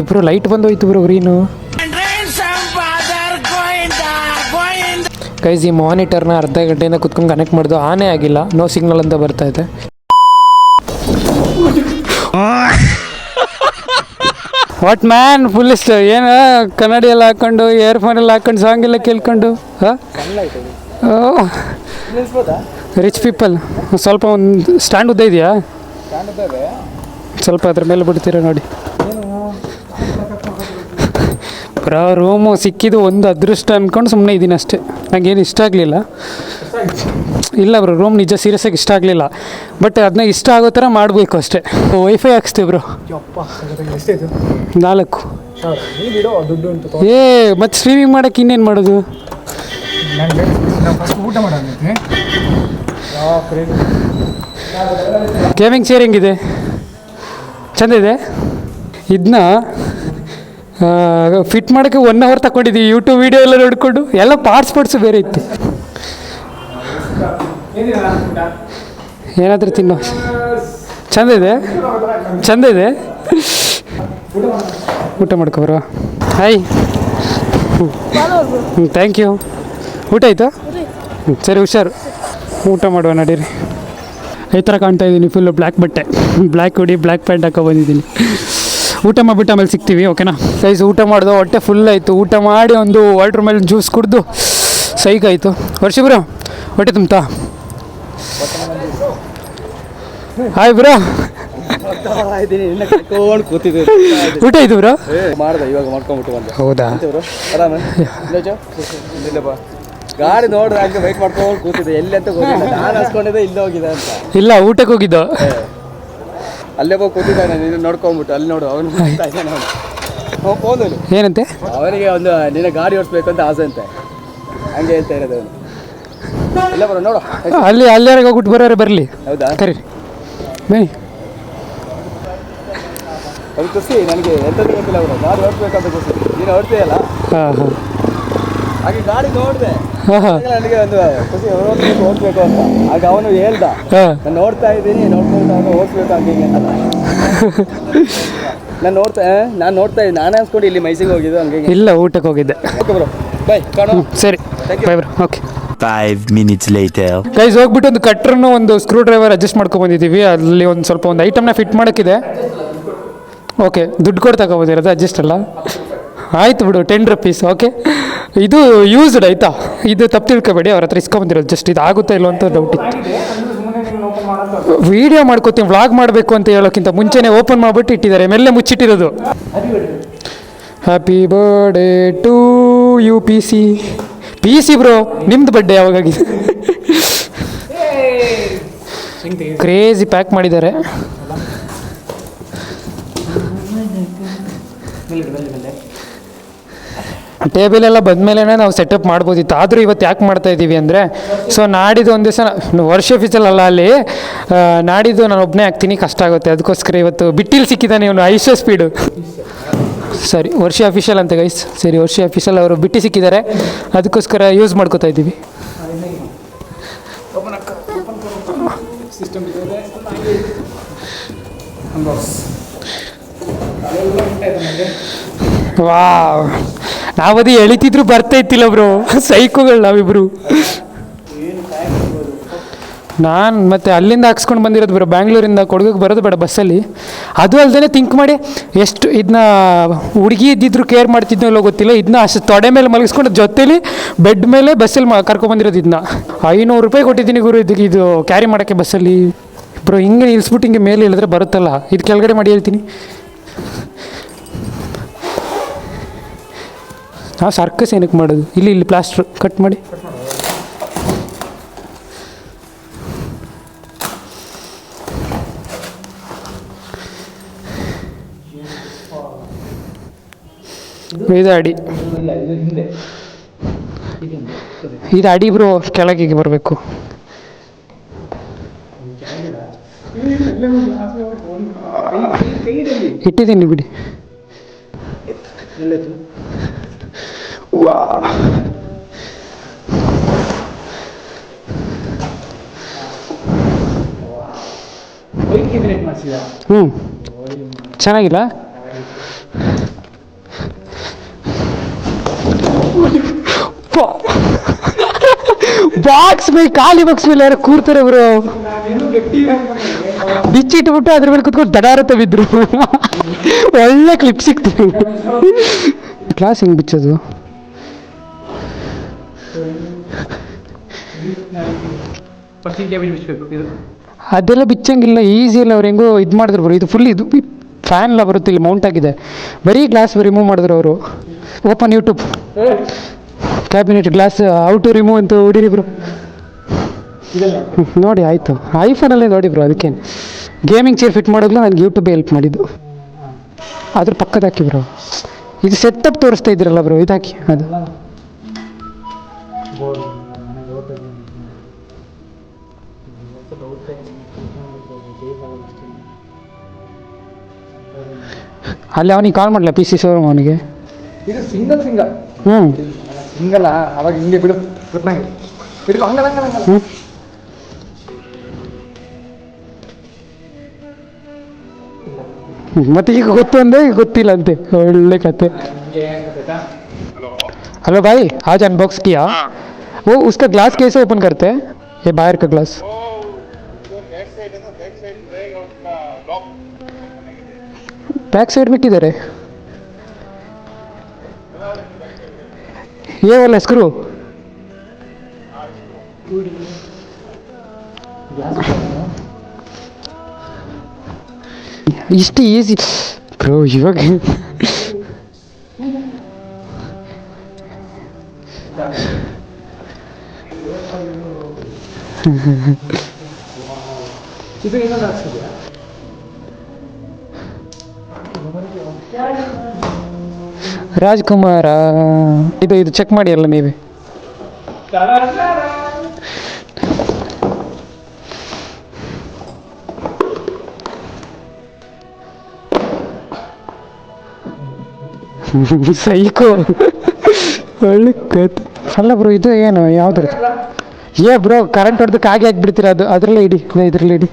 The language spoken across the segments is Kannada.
ಇಬ್ರು ಲೈಟ್ ಬಂದೋಯ್ತು ಬ್ರೋ ಗ್ರೀನು ಗೈಸ್ ಈ ಮಾನಿಟರ್ನ ಅರ್ಧ ಗಂಟೆಯಿಂದ ಕುತ್ಕೊಂಡು ಕನೆಕ್ಟ್ ಮಾಡಿದ್ರು ಆನೇ ಆಗಿಲ್ಲ. ನೋ ಸಿಗ್ನಲ್ ಅಂತ ಬರ್ತಾ ಇದೆ. ವಾಟ್ ಮ್ಯಾನ್ ಫುಲ್ ಇಷ್ಟ ಏನು ಕನ್ನಡಿ ಎಲ್ಲ ಹಾಕೊಂಡು ಇಯರ್ಫೋನ್ ಎಲ್ಲ ಹಾಕೊಂಡು ಸಾಂಗ್ ಎಲ್ಲ ಕೇಳ್ಕೊಂಡು? ಹಾಂ ರಿಚ್ ಪೀಪಲ್ ಸ್ವಲ್ಪ ಒಂದು ಸ್ಟ್ಯಾಂಡ್ ಉದ್ದ ಇದೆಯಾ? ಸ್ವಲ್ಪ ಅದ್ರ ಮೇಲೆ ಬಿಡ್ತೀರಾ ನೋಡಿ. ಬ್ರೋ ರೂಮು ಸಿಕ್ಕಿದ್ದು ಒಂದು ಅದೃಷ್ಟ ಅಂದ್ಕೊಂಡು ಸುಮ್ಮನೆ ಇದ್ದೀನಿ ಅಷ್ಟೇ. ನನಗೇನು ಇಷ್ಟ ಆಗಲಿಲ್ಲ. ಇಲ್ಲ ಬ್ರೋ ರೂಮ್ ನಿಜ ಸೀರಿಯಸ್ ಆಗಿ ಇಷ್ಟ ಆಗಲಿಲ್ಲ. ಬಟ್ ಅದನ್ನ ಇಷ್ಟ ಆಗೋ ಥರ ಮಾಡಬೇಕು ಅಷ್ಟೇ. ವೈಫೈ ಹಾಕ್ಸ್ತೀವಿ ಬ್ರೋ. ನಾಲ್ಕು. ಏ ಮತ್ತೆ ಸ್ಟ್ರೀಮಿಂಗ್ ಮಾಡೋಕ್ಕೆ ಇನ್ನೇನು ಮಾಡೋದು? ಗೇಮಿಂಗ್ ಚೇರ್ ಹೆಂಗಿದೆ? ಚಂದ ಇದೆ? ಇದನ್ನ ಫಿಟ್ ಮಾಡೋಕ್ಕೆ ಒನ್ ಅವರ್ ತಗೊಂಡಿದ್ದೀವಿ ಯೂಟ್ಯೂಬ್ ವೀಡಿಯೋ ಎಲ್ಲ ನೋಡಿಕೊಂಡು. ಎಲ್ಲ ಪಾರ್ಟ್ಸ್ ಪಾರ್ಟ್ಸು ಬೇರೆ ಇತ್ತು. ಏನಾದರೂ ತಿನ್ನೋ. ಚಂದ ಇದೆ. ಚಂದ ಇದೆ. ಊಟ ಮಾಡ್ಕೊಬರ ಹಾಯ್ ಥ್ಯಾಂಕ್ ಯು ಊಟ ಆಯಿತಾ? ಸರಿ, ಹುಷಾರು. ಊಟ ಮಾಡುವ, ನಡೀರಿ. ಈ ಥರ ಕಾಣ್ತಾ ಇದ್ದೀನಿ ಫುಲ್ಲು ಬ್ಲ್ಯಾಕ್ ಬಟ್ಟೆ. ಬ್ಲ್ಯಾಕ್ ಹುಡಿ ಬ್ಲ್ಯಾಕ್ ಪ್ಯಾಂಟ್ ಹಾಕೊ ಬಂದಿದ್ದೀನಿ. ಊಟ ಮಾಡಿಬಿಟ್ಟು ಆಮೇಲೆ ಸಿಗ್ತೀವಿ ಓಕೆನಾ ಸೈಜ್ ಊಟ ಮಾಡಿದೆ ಹೊಟ್ಟೆ ಫುಲ್ ಆಯಿತು. ಊಟ ಮಾಡಿ ಒಂದು ವಾಟ್ರ್ ಮೇಲೆ ಜ್ಯೂಸ್ ಕುಡಿದು ಸೈಕ್ ಆಯಿತು. ವರ್ಷ ಬ್ರೋ ಹೊಟ್ಟೆ ತುಂಬ್ತಾ? Hi bro. ಕೂತಿದ್ದೆ ಊಟ ಆಯ್ತು ಬ್ರೋ? ಮಾಡ್ದೆ ಇವಾಗ ಮಾಡ್ಕೊಂಬಿಟ್ಟು ಬಂದೆ ಹೌದಾ? ಆರಾಮ ಗಾಡಿ ನೋಡ್ರೆ ಹಂಗೆ ವೆಯ್ಟ್ ಮಾಡ್ಕೊಂಡು ಕೂತಿದ್ದೆ ಎಲ್ಲಿ ಅಂತ ಗೊತ್ತಿಲ್ಲ ನಾನು ಹಸ್ಕೊಂಡಿದ್ದೆ ಇಲ್ಲೇ ಹೋಗಿದೆ ಅಂತ ಇಲ್ಲ ಊಟಕ್ಕೆ ಹೋಗಿದ್ದು? ಅಲ್ಲೇ ಹೋಗಿ ಕೂತಿದ್ದಾನೆ ನೀನು ನೋಡ್ಕೊಂಬಿಟ್ಟು ಅಲ್ಲಿ ನೋಡು ಅವನು ಫೋನಲ್ಲಿ ಏನಂತೆ? ಅವನಿಗೆ ಒಂದು ನಿನ್ನ ಗಾಡಿ ಓಡಿಸ್ಬೇಕು ಅಂತ ಆಸೆ ಅಂತೆ. ಹಂಗೆ ಹೇಳ್ತಾ ಇರೋದು ಅವನು. ಇಲ್ಲ ಬರೋ ನೋಡು. ಅಲ್ಲಿ ಅಲ್ಲಾರಿಗೆ ಹೋಗ್ಬಿಟ್ಟು ಬರೋರೆ ಬರಲಿ. ಹೌದಾ? ಸರಿ ಬನ್ನಿ. ಅದು ಖುಷಿ ನನಗೆ ಎಂಥದ್ದು ಗೊತ್ತಿಲ್ಲ ಅವರು ಗಾಡಿ ಓಡಿಸ್ಬೇಕಂತ ಖುಷಿ. ನೀನು ಓಡ್ತೀಯಲ್ಲ? ಹಾಂ ಹಾಂ. ಹಾಗೆ ಗಾಡಿ ನೋಡಿದೆ. ನನಗೆ ಒಂದು ಖುಷಿ ಓಡಿಸ್ಬೇಕು ಅಂತ. ಆಗ ಅವನು ಹೇಳ್ದ ಹಾಂ. ನಾನು ನೋಡ್ತಾ ಇದ್ದೀನಿ ನೋಡ್ಕೊಂಡಾಗ ಓಡಿಸ್ಬೇಕು ಅಂತ ಹಿಂಗೆ ಅಂತ. ನಾನು ನೋಡ್ತಾ ನಾನು ನೋಡ್ತಾ ಇದ್ದೀನಿ. ನಾನೇ ಅನ್ಸ್ಕೊಂಡು ಇಲ್ಲಿ ಮೈಸೂರಿಗೆ ಹೋಗಿದ್ದು ಹಂಗೆ ಇಲ್ಲ ಊಟಕ್ಕೆ ಹೋಗಿದ್ದೆ. ಓಕೆ ಬ್ರೋ ಬಾಯ್ ಕಾಣೋ ಸರಿ. Bye bro okay. Five minutes later. Guys ಹೋಗ್ಬಿಟ್ಟು ಒಂದು ಕಟ್ರನ್ನು ಒಂದು ಸ್ಕ್ರೂ ಡ್ರೈವರ್ ಅಡ್ಜಸ್ಟ್ ಮಾಡ್ಕೊಂಡು ಬಂದಿದ್ದೀವಿ. ಅಲ್ಲಿ ಒಂದು ಸ್ವಲ್ಪ ಒಂದು ಐಟಮ್ನ ಫಿಟ್ ಮಾಡೋಕ್ಕಿದೆ. ಓಕೆ ದುಡ್ಡು ಕೊಟ್ಟು ತಗೊಬೋದಿರೋದು ಅಡ್ಜಸ್ಟ್ ಅಲ್ಲ. ಆಯ್ತು ಬಿಡು ಟೆನ್ ರುಪೀಸ್ ಓಕೆ ಇದು ಯೂಸ್ಡ್ ಆಯ್ತಾ? ಇದು ತಪ್ಪು ತಿಳ್ಕೊಬೇಡಿ, ಅವ್ರ ಹತ್ರ ಇಸ್ಕೊಂಬಂದಿರೋದು ಜಸ್ಟ್ ಇದು ಆಗುತ್ತಾ ಇಲ್ಲ ಅಂತ ಡೌಟ್ ಇತ್ತು. ವಿಡಿಯೋ ಮಾಡ್ಕೋತೀನಿ ವ್ಲಾಗ್ ಮಾಡಬೇಕು ಅಂತ ಹೇಳೋಕ್ಕಿಂತ ಮುಂಚೆನೇ ಓಪನ್ ಮಾಡಿಬಿಟ್ಟು ಇಟ್ಟಿದ್ದಾರೆ, ಮೆಲ್ಲೆ ಮುಚ್ಚಿಟ್ಟಿರೋದು. Happy birthday to you P C P C bro ನಿಮ್ದು ಬರ್ಡೇ ಯಾವಾಗಾಗಿದೆ? ಕ್ರೇಜಿ ಪ್ಯಾಕ್ ಮಾಡಿದ್ದಾರೆ. ಟೇಬಲ್ ಎಲ್ಲ ಬಂದಮೇಲೆ ನಾವು ಸೆಟಪ್ ಮಾಡ್ಬೋದಿತ್ತು. ಆದರೂ ಇವತ್ತು ಯಾಕೆ ಮಾಡ್ತಾ ಇದ್ದೀವಿ ಅಂದರೆ ಸೊ ನಾಡಿದ್ದು ಒಂದು ದಿವಸ ವರ್ಷ ಅಲ್ಲ ಅಲ್ಲಿ ನಾಡಿದ್ದು ನಾನು ಒಬ್ಬನೇ ಹಾಕ್ತೀನಿ ಕಷ್ಟ ಆಗುತ್ತೆ. ಅದಕ್ಕೋಸ್ಕರ ಇವತ್ತು ಬಿಟ್ಟಿಲ್ಲಿ ಸಿಕ್ಕಿದ್ದಾನೆ ಇವನು ಐಶೋ ಸ್ಪೀಡು ಸರಿ, ವರ್ಷ ಅಫಿಷಿಯಲ್ ಅಂತ ಗೈಸ್ ಸರಿ, ವರ್ಷ ಅಫಿಷಿಯಲ್ ಅವರು ಬಿಟ್ಟು ಸಿಕ್ಕಿದ್ದಾರೆ. ಅದಕ್ಕೋಸ್ಕರ ಯೂಸ್ ಮಾಡ್ಕೋತಾ ಇದ್ದೀವಿ. ವಾ ನಾವದೇ ಎಳಿತಿದ್ರು ಬರ್ತಾ ಇತ್ತಿಲ್ಲ ಬ್ರೋ. ಸೈಕೋಗಳು ನಾವಿಬ್ರು. ನಾನು ಮತ್ತೆ ಅಲ್ಲಿಂದ ಹಾಕ್ಸ್ಕೊಂಡು ಬಂದಿರೋದು ಬ್ರೋ, ಬ್ಯಾಂಗ್ಳೂರಿಂದ ಕೊಡಗಕ್ಕೆ ಬರೋದು ಬೇಡ ಬಸ್ಸಲ್ಲಿ. ಅದು ಅಲ್ಲದೆ ಥಿಂಕ್ ಮಾಡಿ, ಎಷ್ಟು ಇದನ್ನ ಹುಡುಗಿ ಇದ್ದಿದ್ರು ಕೇರ್ ಮಾಡ್ತಿದ್ನೋ ಗೊತ್ತಿಲ್ಲ ಇದನ್ನ ಅಷ್ಟು ತೊಡೆ ಮೇಲೆ ಮಲಗಿಸ್ಕೊಂಡು ಜೊತೇಲಿ ಬೆಡ್ ಮೇಲೆ ಬಸ್ಸಲ್ಲಿ ಕರ್ಕೊಂಬಂದಿರೋದು ಇದನ್ನ ಐನೂರು ರೂಪಾಯಿ ಕೊಟ್ಟಿದ್ದೀನಿ ಗುರು ಇದಕ್ಕೆ ಇದು ಕ್ಯಾರಿ ಮಾಡೋಕ್ಕೆ ಬಸ್ಸಲ್ಲಿ. ಬ್ರೋ, ಹಿಂಗೆ ನಿಲ್ಲಿಸ್ಬಿಟ್ಟು ಹಿಂಗೆ ಮೇಲೆ ಇಳಿದ್ರೆ ಬರುತ್ತಲ್ಲ, ಇದು ಕೆಳಗಡೆ ಮಾಡಿ ಹೇಳ್ತೀನಿ. ನಾವು ಸರ್ಕಸ್ ಏನಕ್ಕೆ ಮಾಡೋದು? ಇಲ್ಲಿ ಇಲ್ಲಿ ಪ್ಲಾಸ್ಟರ್ ಕಟ್ ಮಾಡಿ. ಇದು ಅಡಿ. ಇದು ಅಡಿ ಬ್ರೋ ಕೆಳಗೆ ಬರಬೇಕು. ಇಟ್ಟಿದ್ದೀನಿ ಬಿಡಿ. Wow. ಹ್ಞೂ ಚೆನ್ನಾಗಿಲ್ಲ ಬಾಕ್ಸ್ ಬೈ ಖಾಲಿ ಬಾಕ್ಸ್ ಮೇಲೆ ಯಾರು ಕೂರ್ತಾರೆ ಇವರು ಬಿಚ್ಚಿಟ್ಬಿಟ್ಟು ಅದ್ರ ಮೇಲೆ ಕೂತ್ಕೊಂಡು ದಡಾರತ ಬಿದ್ರು ಒಳ್ಳೆ ಕ್ಲಿಪ್ ಸಿಕ್ತು. ಕ್ಲಾಸ್ ಹೆಂಗೆ ಬಿಚ್ಚೋದು? ಅದೆಲ್ಲ ಬಿಚ್ಚಂಗಿಲ್ಲ ಈಸಿ ಇಲ್ಲ ಅವ್ರು ಹೆಂಗೋ ಇದು ಮಾಡಿದ್ರು ಬರೋ ಇದು ಫುಲ್ ಇದು ಫ್ಯಾನ್ ಎಲ್ಲ ಬರುತ್ತೆ ಇಲ್ಲಿ ಮೌಂಟ್ ಆಗಿದೆ. ಬರೀ ಗ್ಲಾಸ್ ರಿಮೂವ್ ಮಾಡಿದ್ರು ಅವರು. Open YouTube cabinet glass how to remove ಅಂತ ಹೊಡೀರಿ ಬ್ರೋ ನೋಡಿ ಆಯಿತು. ಐಫೋನಲ್ಲೇ ನೋಡಿ ಬ್ರೋ ಅದಕ್ಕೆ ಗೇಮಿಂಗ್ ಚೇರ್ ಫಿಟ್ ಮಾಡೋದ್ಲು ನನಗೆ ಯೂಟ್ಯೂಬೇ ಹೆಲ್ಪ್ ಮಾಡಿದ್ದು. ಅದ್ರ ಪಕ್ಕದ ಹಾಕಿ ಬ್ರೋ ಇದು ಸೆಟಪ್ ತೋರಿಸ್ತಾ ಇದ್ರಲ್ಲ ಬ್ರೋ ಇದು ಹಾಕಿ ಅದು. ಬೋರ್ ಯುವಕರಿಗೆ ಅಲ್ಲಿ ಅವನಿಗೆ ಕಾಲ್ ಮಾಡಲ ಪಿ ಸಿ ಶೋರೂಮ್ ಅವನಿಗೆ? ಇದು ಸಿಂಗಲ್ ಸಿಂಗಲ್ ಹ್ಞೂ ಹಿಂಗಲ್ಲ ಅವಾಗ ಹಿಂಗೆ ಬಿಡು ಗೊತ್ತಾಗಿ ಬಿಡು ಹಂಗಲ್ಲ ಹಂಗಲ್ಲ ಹಂಗಲ್ಲ. ಹ್ಞೂ ಮತ್ತೆ ಈಗ ಗೊತ್ತು ಅಂದ್ರೆ ಈಗ ಗೊತ್ತಿಲ್ಲ ಅಂತೆ. ಒಳ್ಳೆ ಕತೆ. ಹಲೋ ಬಾಯಿ ಆಜ್ ಅನ್ಬಾಕ್ಸ್ ಕಿಯಾ वो उसका ग्लास कैसे ओपन करते हैं ये बाहर का ग्लास बैक साइड में किधर है ये वाला स्क्रू ಇಷ್ಟು ಈಸಿ ಬ್ರೋ ಇವಾಗ ಇದು ಇನ್ನೊಂದು ರಾಜ್ಕುಮಾರ, ಇದು ಇದು ಚೆಕ್ ಮಾಡಿ ಅಲ್ಲ ನೀವೇ? ಸೈಕೋ, ಒಳ್ಳೆ ಕತ್ ಅಲ್ಲ ಬ್ರೋ, ಇದು ಏನು ಯಾವ್ದ್ರ ಏ ಬ್ರೋ ಕರೆಂಟ್ ಹೊಡೆದಕ್ಕೆ ಹಾಗೆ ಹಾಕ್ಬಿಡ್ತೀರ ಅದು ಅದರಲ್ಲೇ ಇಡಿ ಇದರಲ್ಲಿ ಇಡಿ.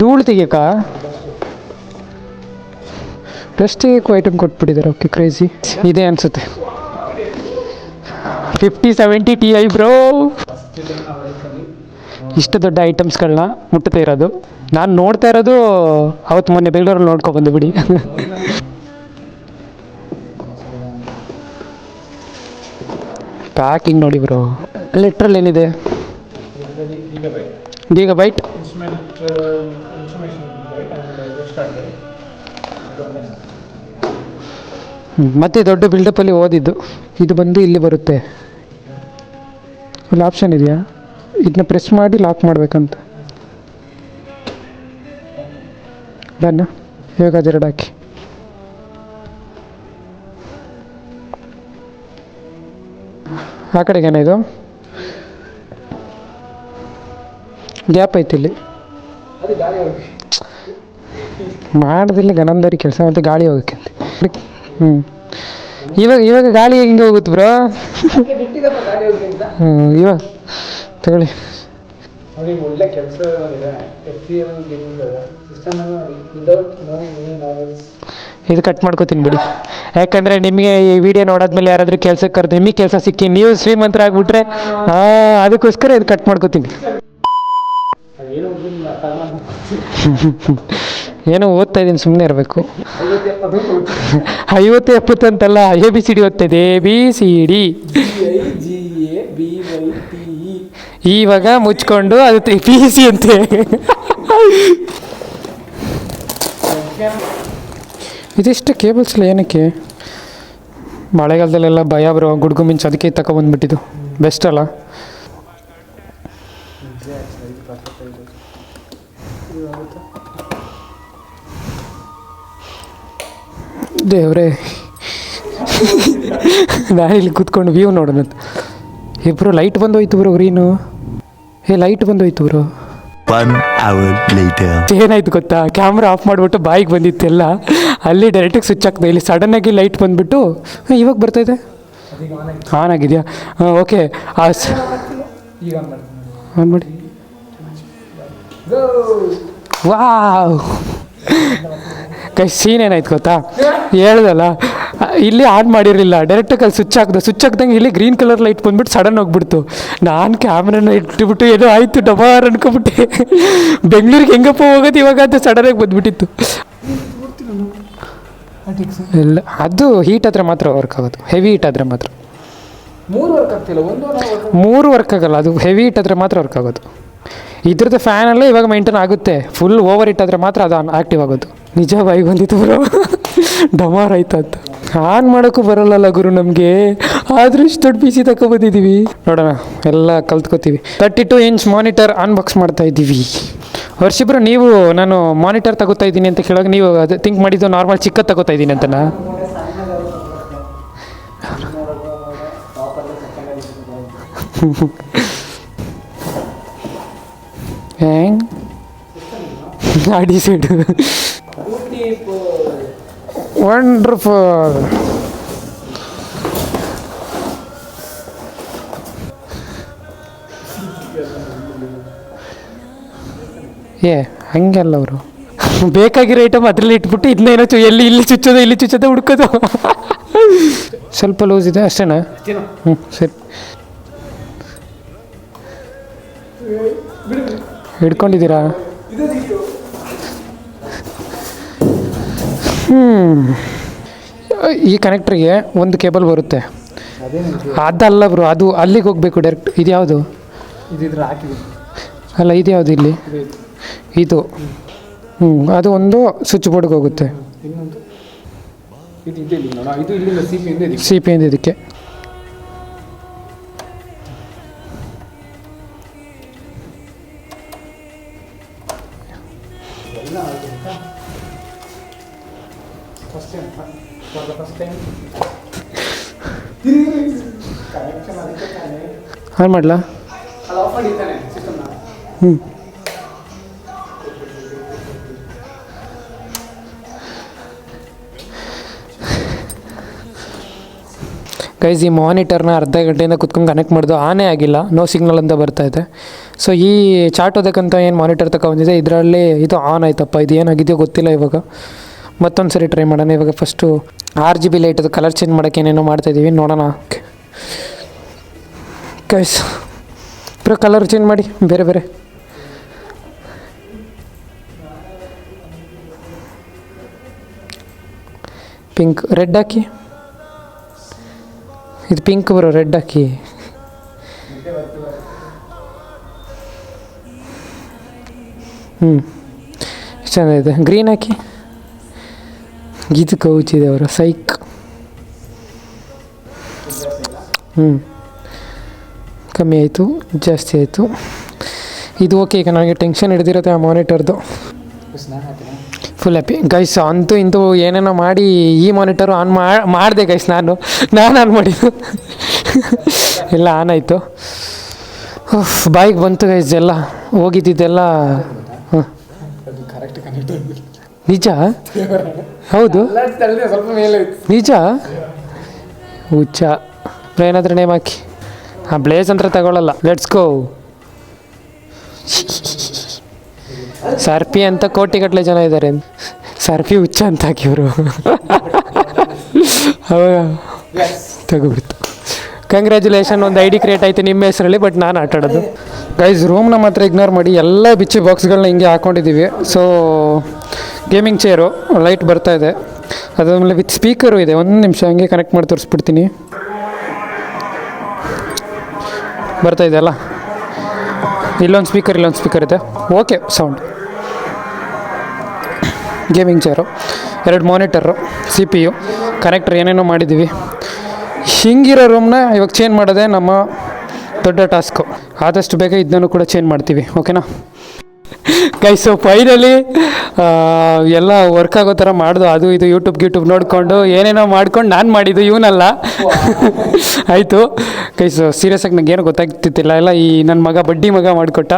ಧೂಳು ತೆಗಿಯಕ್ಕ? ತೆಗಿಯಕ್ಕೂ ಐಟಮ್ ಕೊಟ್ಬಿಟ್ಟಿದ್ದಾರೆ ಓಕೆ ಕ್ರೇಜಿ ಇದೆ ಅನ್ಸುತ್ತೆ. Fifty seventy T I bro ಇಷ್ಟು ದೊಡ್ಡ ಐಟಮ್ಸ್ಗಳನ್ನ ಮುಟ್ಟುತ್ತಾ ಇರೋದು. ನಾನು ನೋಡ್ತಾ ಇರೋದು, ಅವತ್ತು ಮೊನ್ನೆ ಬೆಂಗಳೂರಲ್ಲಿ ನೋಡ್ಕೊ ಬಂದು ಬಿಡಿ. ಪ್ಯಾಕಿಂಗ್ ನೋಡಿ ಬ್ರೋ. ಲೆಟ್ರಲ್ಲಿ ಏನಿದೆ? ಈಗ ಬೈಟ್ ಮತ್ತೆ ದೊಡ್ಡ ಬಿಲ್ಡಪ್ಪಲ್ಲಿ ಓದಿದ್ದು. ಇದು ಬಂದು ಇಲ್ಲಿ ಬರುತ್ತೆ. ಒಂದು ಆಪ್ಷನ್ ಇದೆಯಾ? ಇದನ್ನ ಪ್ರೆಸ್ ಮಾಡಿ ಲಾಕ್ ಮಾಡಬೇಕಂತ. ಡನ್ ಇವಾಗ ಎರಡು ಹಾಕಿ. ಆ ಕಡೆಗೇನ ಇದು? ಗ್ಯಾಪ್ ಐತಿ ಇಲ್ಲಿ. ಮಾಡೋದಿಲ್ಲ ಗನಂದರಿ ಕೆಲಸ ಮತ್ತು ಗಾಳಿ ಹೋಗಕ್ಕೆ ಹ್ಞೂ ಇವಾಗ ಇವಾಗ ಗಾಳಿ ಹೆಂಗೆ ಹೋಗುತ್ತೆ ಬ್ರೋ ಹ್ಞೂ ಇವಾಗ ತಗೊಳ್ಳಿ. ಒಳ್ಳೆ ಕೆಲಸ ಇದು ಕಟ್ ಮಾಡ್ಕೋತೀನಿ ಬಿಡಿ. ಯಾಕಂದರೆ ನಿಮಗೆ ಈ ವಿಡಿಯೋ ನೋಡಾದ್ಮೇಲೆ ಯಾರಾದರೂ ಕೆಲಸಕ್ಕೆ ಕರೆದು ನಿಮಗೆ ಕೆಲಸ ಸಿಕ್ಕಿ ನೀವು ಶ್ರೀಮಂತರ ಆಗ್ಬಿಟ್ರೆ ಅದಕ್ಕೋಸ್ಕರ ಇದು ಕಟ್ ಮಾಡ್ಕೋತೀನಿ. ಏನೋ ಓದ್ತಾ ಇದ್ದೀನಿ ಸುಮ್ಮನೆ ಇರಬೇಕು. ಐವತ್ತು ಎಪ್ಪತ್ತು ಅಂತಲ್ಲ ಎ ಬಿ ಸಿ ಡಿ ಓದ್ತಾ ಇದೆ ಎ ಬಿ ಸಿ ಡಿ ಇವಾಗ ಮುಚ್ಕೊಂಡು ಅದು ಪಿ ಸಿ ಅಂತೆ. ಇದಿಷ್ಟು ಕೇಬಲ್ಸ್ ಎಲ್ಲ ಏನಕ್ಕೆ? ಮಳೆಗಾಲದಲ್ಲೆಲ್ಲ ಭಯ ಬರೋ ಗುಡ್ಗು ಮಿಂಚು ಅದಕ್ಕೆ ತಗೊಬಂದ್ಬಿಟ್ಟಿದ್ದು ಬೆಸ್ಟ್ ಅಲ್ಲ? ದೇವ್ರೆ. ಇಲ್ಲಿ ಕೂತ್ಕೊಂಡು ವ್ಯೂ ನೋಡೋಣ. ಇಬ್ರು ಲೈಟ್ ಬಂದೋಯ್ತು ಬ್ರೋ ಗ್ರೀನು ಏ ಲೈಟ್ ಬಂದೋಯ್ತು ಬ್ರೋ. One hour later. ಏನಾಯ್ತು ಗೊತ್ತಾ? ಕ್ಯಾಮ್ರಾ ಆಫ್ ಮಾಡಿಬಿಟ್ಟು ಬಾಯಿಗೆ ಬಂದಿತ್ತೆಲ್ಲ. ಅಲ್ಲಿ ಡೈರೆಕ್ಟಾಗಿ ಸ್ವಿಚ್ ಹಾಕಿದೆ ಇಲ್ಲಿ ಸಡನ್ನಾಗಿ ಲೈಟ್ ಬಂದುಬಿಟ್ಟು ಇವಾಗ ಬರ್ತಾಯಿದೆ ಆನ್ ಆಗಿದೆಯಾ? ಹಾಂ ಓಕೆ ಆನ್ ಮಾಡಿ. ವಾವ್! ಕೈ ಸೀನ್ ಏನಾಯ್ತು ಗೊತ್ತಾ? ಹೇಳ್ದಲ್ಲ, ಇಲ್ಲಿ ಆನ್ ಮಾಡಿರಲಿಲ್ಲ. ಡೈರೆಕ್ಟಾಗಿ ಅಲ್ಲಿ ಸ್ವಿಚ್ ಹಾಕ್ದೆ ಸ್ವಿಚ್ ಹಾಕ್ದಂಗೆ ಇಲ್ಲಿ ಗ್ರೀನ್ ಕಲರ್ ಲೈಟ್ ಬಂದ್ಬಿಟ್ಟು ಸಡನ್ ಹೋಗ್ಬಿಡ್ತು. ನಾನು ಕ್ಯಾಮ್ರನ ಇಟ್ಬಿಟ್ಟು ಏನೋ ಆಯಿತು, ಡಬಾರ್ ಅನ್ಕೊಬಿಟ್ಟೆ ಬೆಂಗಳೂರಿಗೆ ಹೆಂಗಪ್ಪ ಹೋಗೋದು ಇವಾಗ ಅಂತ ಸಡನ್ನಾಗಿ ಬಂದ್ಬಿಟ್ಟಿತ್ತು. ಇಲ್ಲ ಅದು ಹೀಟ್ ಆದರೆ ಮಾತ್ರ ವರ್ಕ್ ಆಗೋದು. ಹೆವಿ ಹೀಟ್ ಆದರೆ ಮಾತ್ರ. ಮೂರು ವರ್ಕ್ ಆಗ್ತಿಲ್ಲ ಒಂದು ಮೂರು ವರ್ಕ್ ಆಗಲ್ಲ ಅದು ಹೆವಿ ಹೀಟ್ ಆದರೆ ಮಾತ್ರ ವರ್ಕ್ ಆಗೋದು. ಇದ್ರದ್ದು ಫ್ಯಾನಲ್ಲೇ ಇವಾಗ ಮೈಂಟೈನ್ ಆಗುತ್ತೆ. ಫುಲ್ ಓವರ್ ಹೀಟ್ ಆದರೆ ಮಾತ್ರ ಅದು ಆಕ್ಟಿವ್ ಆಗೋದು. ನಿಜ ಬಾಯಿಗೆ ಬಂದಿತ್ತು ಬರೋ ಡಮಾರ್ ಆಯ್ತು ಅಂತ. ಆನ್ ಮಾಡೋಕ್ಕೂ ಬರಲ್ಲಲ್ಲ ಗುರು ನಮಗೆ. ಆದರೂ ಇಷ್ಟು ದೊಡ್ಡ ಪಿ ಸಿ ತಗೊಬಂದಿದ್ದೀವಿ ನೋಡೋಣ ಎಲ್ಲ ಕಲ್ತ್ಕೋತೀವಿ. Thirty two inch monitor unbox ಮಾಡ್ತಾ ಇದ್ದೀವಿ ವರ್ಷಿಬ್ರು ನೀವು ನಾನು ಮಾನಿಟರ್ ತಗೋತಾ ಇದ್ದೀನಿ ಅಂತ ಕೇಳೋಕೆ ನೀವು ಅದು ಥಿಂಕ್ ಮಾಡಿದ್ದು ನಾರ್ಮಲ್ ಚಿಕ್ಕದು ತಗೋತಾ ಇದ್ದೀನಿ ಅಂತನಾ? ಹೆಂಗ್? ಗಾಡಿ ಸೈಡು ವಂಡರ್ಫುಲ್ ಏ ಹಂಗೆಲ್ಲ ಅವರು. ಬೇಕಾಗಿರೋ ಐಟಮ್ ಅದರಲ್ಲಿ ಇಟ್ಬಿಟ್ಟು ಇದನ್ನೇನೋ ಚು ಎಲ್ಲಿ ಇಲ್ಲಿ ಚುಚ್ಚೋದು ಇಲ್ಲಿ ಚುಚ್ಚೋದು ಹುಡ್ಕೋದು. ಸ್ವಲ್ಪ ಲೂಸ್ ಇದೆ ಅಷ್ಟೇನಾ? ಹ್ಞೂ ಸರಿ. ಹಿಡ್ಕೊಂಡಿದ್ದೀರಾ? ಹ್ಞೂ ಈ ಕನೆಕ್ಟ್ರಿಗೆ ಒಂದು ಕೇಬಲ್ ಬರುತ್ತೆ. ಅದಲ್ಲ ಬ್ರೋ ಅದು ಅಲ್ಲಿಗೆ ಹೋಗಬೇಕು ಡೈರೆಕ್ಟ್ ಇದು ಯಾವುದು ಅಲ್ಲ ಇದು ಯಾವುದು ಇಲ್ಲಿ ಇದು. ಹ್ಞೂ ಅದು ಒಂದು ಸ್ವಿಚ್ ಬೋರ್ಡ್ಗೆ ಹೋಗುತ್ತೆ. ಸಿ ಪಿ ಇಂದ ಇದಕ್ಕೆ. ಆನ್ ಮಾಡಲಾ? ಹ್ಞೂ ಗೈಸ್ ಈ ಮಾನಿಟರ್ನ ಅರ್ಧ ಗಂಟೆಯಿಂದ ಕುತ್ಕೊಂಡು ಕನೆಕ್ಟ್ ಮಾಡೋದು ಆನೇ ಆಗಿಲ್ಲ. ನೋ ಸಿಗ್ನಲ್ ಅಂತ ಬರ್ತಾ ಇದೆ. ಸೊ ಈ ಚಾರ್ಟ್ ಓದಕ್ಕಂತ ಏನು ಮಾನಿಟರ್ ತಗೊಂಡಿದೆ ಇದರಲ್ಲಿ ಇದು ಆನ್ ಆಯ್ತಪ್ಪ. ಇದು ಏನಾಗಿದೆಯೋ ಗೊತ್ತಿಲ್ಲ ಇವಾಗ. ಮತ್ತೊಂದು ಸರಿ ಟ್ರೈ ಮಾಡೋಣ. ಇವಾಗ ಫಸ್ಟು ಆರ್ ಜಿ ಬಿ ಲೈಟದು ಕಲರ್ ಚೇಂಜ್ ಮಾಡೋಕ್ಕೆ ಏನೇನೋ ಮಾಡ್ತಾಯಿದ್ದೀವಿ ನೋಡೋಣ. ಗೈಸ್ ಬ್ರೋ ಕಲರ್ ಚೇಂಜ್ ಮಾಡಿ. ಬೇರೆ ಬೇರೆ. ಪಿಂಕ್ ರೆಡ್ ಹಾಕಿ. ಇದು ಪಿಂಕ್ ಬರೋ ರೆಡ್ ಹಾಕಿ. ಹ್ಞೂ ಚೆನ್ನಾಗಿದೆ. ಗ್ರೀನ್ ಹಾಕಿ. ಇದು ಕೌಚಿದೆ ಅವರು, ಸೈಕ್. ಹ್ಞೂ ಕಮ್ಮಿ ಆಯಿತು, ಜಾಸ್ತಿ ಆಯಿತು. ಇದು ಓಕೆ ಈಗ, ನನಗೆ ಟೆನ್ಷನ್ ಹಿಡ್ದಿರುತ್ತೆ ಆ ಮಾನಿಟರ್ದು ಫುಲ್ ಹ್ಯಾಪಿ ಗೈಸ್ ಅಂತೂ ಇಂತೂ ಏನೇನೋ ಮಾಡಿ ಈ ಮಾನಿಟರು ಆನ್ ಮಾಡಿದೆ ಗೈಸ್ ನಾನು. ನಾನು ಆನ್ ಮಾಡಿದ್ದು. ಎಲ್ಲ ಆನ್ ಆಯಿತು. ಬಾಯಿಗೆ ಬಂತು ಗೈಸ್ ಎಲ್ಲ. ಹೋಗಿದ್ದಿದ್ದೆಲ್ಲ ನಿಜ? ಹೌದು. ನಿಜ? ಹುಚ್ಚ. ಏನಾದರೂ ನೇಮ್ ಹಾಕಿ. ಹಾಂ ಬ್ಲೇಸ್ ಅಂತ ತಗೊಳ್ಳಲ್ಲ ಲೆಟ್ಸ್ ಗೋ ಸರ್ಪಿ ಅಂತ ಕೋಟಿಗಟ್ಟಲೆ ಜನ ಇದ್ದಾರೆ ಸರ್ಪಿ ಹುಚ್ಚ ಅಂತ ಹಾಕಿವರು ಅವಾಗ ತಗೋಬಿಡ್ತು ಕಂಗ್ರ್ಯಾಚುಲೇಷನ್ ಒಂದು ಐ ಡಿ ಕ್ರಿಯೇಟ್ ಆಯಿತು ನಿಮ್ಮ ಹೆಸರಲ್ಲಿ ಬಟ್ ನಾನು ಆಟಾಡೋದು. ಗೈಸ್ ರೂಮ್ನ ಮಾತ್ರ ಇಗ್ನೋರ್ ಮಾಡಿ ಎಲ್ಲ ಬಿಚ್ಚಿ ಬಾಕ್ಸ್ಗಳನ್ನ ಹಿಂಗೆ ಹಾಕೊಂಡಿದ್ದೀವಿ. ಸೊ ಗೇಮಿಂಗ್ ಚೇರು ಲೈಟ್ ಬರ್ತಾ ಇದೆ. ಅದಾದಮೇಲೆ ವಿತ್ ಸ್ಪೀಕರು ಇದೆ. ಒಂದು ನಿಮಿಷ ಹಂಗೆ ಕನೆಕ್ಟ್ ಮಾಡಿ ತೋರಿಸ್ಬಿಡ್ತೀನಿ. ಬರ್ತಾ ಇದೆಯಲ್ಲ ಇಲ್ಲೊಂದು ಸ್ಪೀಕರ್ ಇಲ್ಲೊಂದು ಸ್ಪೀಕರ್ ಇದೆ. ಓಕೆ ಸೌಂಡ್ ಗೇಮಿಂಗ್ ಚೇರು ಎರಡು monitor C P U connector ಏನೇನೋ ಮಾಡಿದ್ದೀವಿ. ಹಿಂಗಿರೋ ರೂಮ್ನ ಇವಾಗ ಚೇಂಜ್ ಮಾಡೋದೇ ನಮ್ಮ ದೊಡ್ಡ ಟಾಸ್ಕು ಆದಷ್ಟು ಬೇಗ ಇದನ್ನು ಕೂಡ ಚೇಂಜ್ ಮಾಡ್ತೀವಿ. ಓಕೆನಾ ಗೈ ಸೊ ಫೈನಲಿ ಎಲ್ಲ ವರ್ಕ್ ಆಗೋ ಥರ ಮಾಡ್ದು. ಅದು ಇದು ಯೂಟ್ಯೂಬ್ ಯೂಟ್ಯೂಬ್ ನೋಡಿಕೊಂಡು ಏನೇನೋ ಮಾಡ್ಕೊಂಡು ನಾನು ಮಾಡಿದ್ದು ಇವನಲ್ಲ. ಆಯಿತು. ಗೈ ಸೊ ಸೀರಿಯಸ್ ಆಗಿ ನನಗೇನು ಗೊತ್ತಾಗ್ತಿತ್ತಿಲ್ಲ. ಎಲ್ಲ ಈ ನನ್ನ ಮಗ ಬಡ್ಡಿ ಮಗ ಮಾಡಿಕೊಟ್ಟ.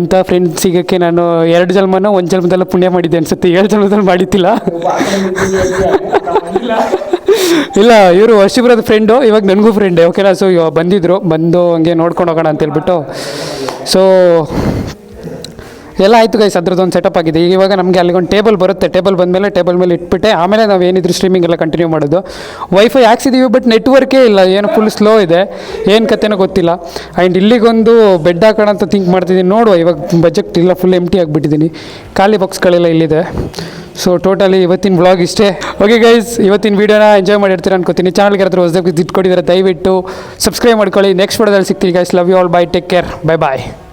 ಇಂಥ ಫ್ರೆಂಡ್ ಸಿಗೋಕ್ಕೆ ನಾನು ಎರಡು ಜನ್ಮನೋ ಒಂದು ಜನ್ಮದಲ್ಲ ಪುಣ್ಯ ಮಾಡಿದ್ದೆ ಅನ್ಸುತ್ತೆ. ಏಳು ಜನ್ಮದಲ್ಲಿ ಮಾಡಿದ್ದಿಲ್ಲ. ಇಲ್ಲ ಇವರು ವರ್ಷಿಬ್ರದ ಫ್ರೆಂಡು ಇವಾಗ ನನಗೂ ಫ್ರೆಂಡೇ ಓಕೆನಾ ಸೊ ಇವಾಗ ಬಂದಿದ್ರು. ಬಂದು ಹಂಗೆ ನೋಡ್ಕೊಂಡು ಹೋಗೋಣ ಅಂತ ಹೇಳ್ಬಿಟ್ಟು. ಸೊ ಎಲ್ಲ ಆಯಿತು ಗೈಸ್ ಅದ್ರದ್ದು ಒಂದು ಸೆಟಪ್ ಆಗಿದೆ ಇವಾಗ ನಮಗೆ ಅಲ್ಲಿಗೊಂದು ಟೇಬಲ್ ಬರುತ್ತೆ. ಟೇಬಲ್ ಬಂದಮೇಲೆ ಟೇಬಲ್ ಮೇಲೆ ಇಟ್ಬಿಟ್ಟೆ, ಆಮೇಲೆ ನಾವು ಏನಿದ್ರು ಸ್ಟ್ರೀಮಿಂಗ್ ಎಲ್ಲ ಕಂಟಿನ್ಯೂ ಮಾಡೋದು. ವೈಫೈ ಹಾಕ್ಸಿದ್ದೀವಿ ಬಟ್ ನೆಟ್ವರ್ಕೇ ಇಲ್ಲ. ಏನು ಫುಲ್ ಸ್ಲೋ ಇದೆ. ಏನು ಕತೆನೋ ಗೊತ್ತಿಲ್ಲ. ಆ್ಯಂಡ್ ಇಲ್ಲಿಗೊಂದು ಬೆಡ್ ಹಾಕೋಣ ಅಂತ ಥಿಂಕ್ ಮಾಡ್ತಿದ್ದೀನಿ. ನೋಡುವ, ಇವಾಗ ಬಜೆಟ್ ಇಲ್ಲ ಫುಲ್ ಎಂಟಿ ಆಗಿಬಿಟ್ಟಿದ್ದೀನಿ. ಖಾಲಿ ಬಾಕ್ಸ್ಗಳೆಲ್ಲ ಇಲ್ಲಿದೆ. ಸೊ ಟೋಟಲಿ ಇವತ್ತಿನ ವ್ಲಾಗ್ ಇಷ್ಟೇ. ಓಕೆ ಗೈಸ್ ಇವತ್ತಿನ ವೀಡಿಯೋನ ಎಂಜಾಯ್ ಮಾಡಿರ್ತೀರ ಅನ್ಕೋತೀನಿ. ಚಾನಲ್ಗೆ ಯಾರಾದ್ರೂ ಹೊಸದಾಗಿ ಇಟ್ಕೊಂಡಿದ್ದಾರೆ ದಯವಿಟ್ಟು ಸಬ್ಸ್ಕ್ರೈಬ್ ಮಾಡ್ಕೊಳ್ಳಿ. ನೆಕ್ಸ್ಟ್ ವಿಡಿಯೋದಲ್ಲಿ ಸಿಗ್ತೀನಿ guys love you all bye take care bye bye